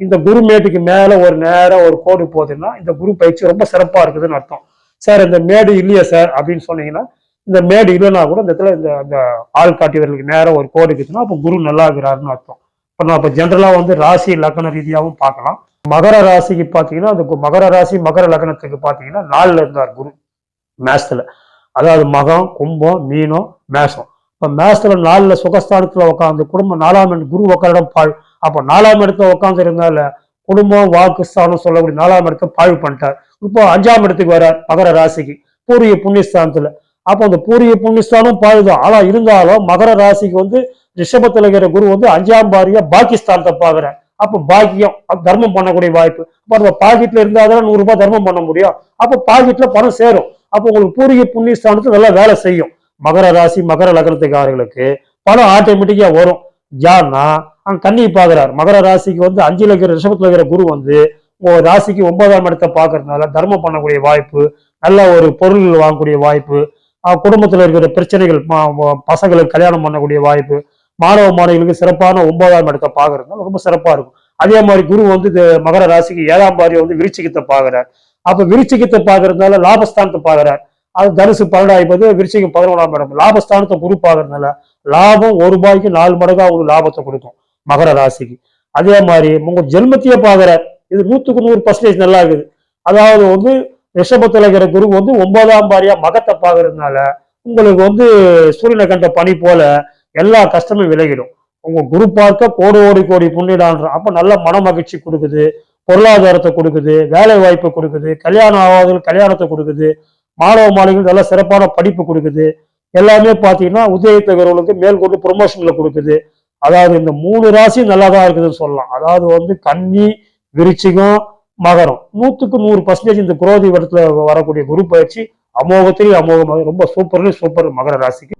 இந்த குரு மேட்டுக்கு மேல ஒரு நேரம் ஒரு கோடு போகுதுன்னா இந்த குரு பயிற்சி ரொம்ப சிறப்பா இருக்குதுன்னு அர்த்தம். சார் இந்த மேடு இல்லையா சார் அப்படின்னு சொன்னீங்கன்னா இந்த மேடு இல்லைன்னா கூட இந்த இடத்துல இந்த அந்த ஆள் காட்டியவர்களுக்கு நேரம் ஒரு கோடு இருக்குதுன்னா அப்போ குரு நல்லா இருக்கிறாருன்னு அர்த்தம். இப்போ நான் இப்போ ஜென்ரலாக வந்து ராசி லக்ன ரீதியாகவும் பார்க்கலாம். மகர ராசிக்கு பார்த்தீங்கன்னா அந்த கு- மகர ராசி மகர லக்னத்துக்கு பார்த்தீங்கன்னா நாளில் இருந்தார் குரு மேசத்தில் அதாவது மகம் கும்பம் மீனம் மேஷம். இப்போ மேஷத்துல நாலில் சுகஸ்தானத்தில் உட்காந்து குடும்பம் நாலாம் இடம் குரு உக்காரிடம் பாழ். அப்போ நாலாம் இடத்துல உட்காந்து இருந்தால குடும்பம் வாக்குஸ்தானம் சொல்லக்கூடிய நாலாம் இடத்த பாழ் பண்ணிட்டார். இப்போ அஞ்சாம் இடத்துக்கு வரார் மகர ராசிக்கு பூரிய புண்ணியஸ்தானத்தில். அப்போ அந்த பூரிய புண்ணியஸ்தானம் பாழுதான். ஆனால் இருந்தாலும் மகர ராசிக்கு வந்து ரிஷபத்தில் இருக்கிற குரு வந்து அஞ்சாம் பாரியா பாகிஸ்தானத்தை பார்க்குறேன் அப்போ பாக்கியம் தர்மம் பண்ணக்கூடிய வாய்ப்பு. அப்போ நம்ம பாக்கெட்ல இருந்தாதான் நூறு நூறுரூபா தர்மம் பண்ண முடியும். அப்போ பாக்கெட்ல பணம் சேரும். அப்போ உங்களுக்கு பூரிய புண்ணியஸ்தானத்தில் நல்லா வேலை செய்யும். மகர ராசி மகர லக்னத்துக்காரர்களுக்கு பணம் ஆட்டோமேட்டிக்கா வரும். யாருன்னா அங்க கண்ணி பாக்குறார். மகர ராசிக்கு வந்து அஞ்சுல இருக்கிற ரிஷபத்துல இருக்கிற குரு வந்து உங்க ராசிக்கு ஒன்பதாம் இடத்தை பாக்குறதுனால தர்மம் பண்ணக்கூடிய வாய்ப்பு நல்ல ஒரு பொருள் வாங்கக்கூடிய வாய்ப்பு குடும்பத்துல இருக்கிற பிரச்சனைகள் பசங்களுக்கு கல்யாணம் பண்ணக்கூடிய வாய்ப்பு மாணவ மாணவிகளுக்கு சிறப்பான ஒன்பதாம் இடத்தை பாக்குறதுனால ரொம்ப சிறப்பா இருக்கும். அதே மாதிரி குரு வந்து மகர ராசிக்கு ஏழாம் பாரியை வந்து விருச்சிக்கத்தை பாக்குறார். அப்ப விருச்சிக்கத்தை பாக்குறதுனால லாபஸ்தானத்தை பாக்குறார். அது தனுசு பன்னெண்டாயிரத்து விருச்சிகம் பதினொன்றாம் இடம். லாபஸ்தானத்தை குறிப்பாகிறதுனால லாபம் ஒரு ரூபாய்க்கு நாலு மடங்காக ஒரு லாபத்தை கொடுக்கும் மகர ராசிக்கு. அதே மாதிரி உங்க ஜென்மத்தையே பார்க்குற இது நூத்துக்கு நூறு பர்சன்டேஜ் நல்லா இருக்குது. அதாவது வந்து ரிஷபத்தில் இருக்கிற குரு வந்து ஒன்பதாம் பாரியா மகத்தை பாக்குறதுனால உங்களுக்கு வந்து சூரியனை கண்ட பணி போல எல்லா கஷ்டமும் விலகிடும். உங்க குரு பார்க்க கோடி கோடி கோடி புண்ணிடான்ற அப்ப நல்ல மன மகிழ்ச்சி கொடுக்குது பொருளாதாரத்தை கொடுக்குது வேலை வாய்ப்பை கொடுக்குது கல்யாணம் ஆகாதவங்களுக்கு கல்யாணத்தை கொடுக்குது மாணவ மாணவிகள் நல்ல சிறப்பான படிப்பு கொடுக்குது. எல்லாமே பார்த்தீங்கன்னா உதயத்தை வரவங்களுக்கு மேல்கொண்டு ப்ரொமோஷன்ல கொடுக்குது. அதாவது இந்த மூணு ராசி நல்லா தான் இருக்குதுன்னு சொல்லலாம். அதாவது வந்து கன்னி விருச்சிகம் மகரம். நூற்றுக்கு நூறு பர்சன்டேஜ் இந்த குரோதி இடத்துல வரக்கூடிய குரு பயிற்சி அமோகத்திலையும் அமோகமாக ரொம்ப சூப்பர்லேயும் சூப்பர் மகர ராசிக்கு.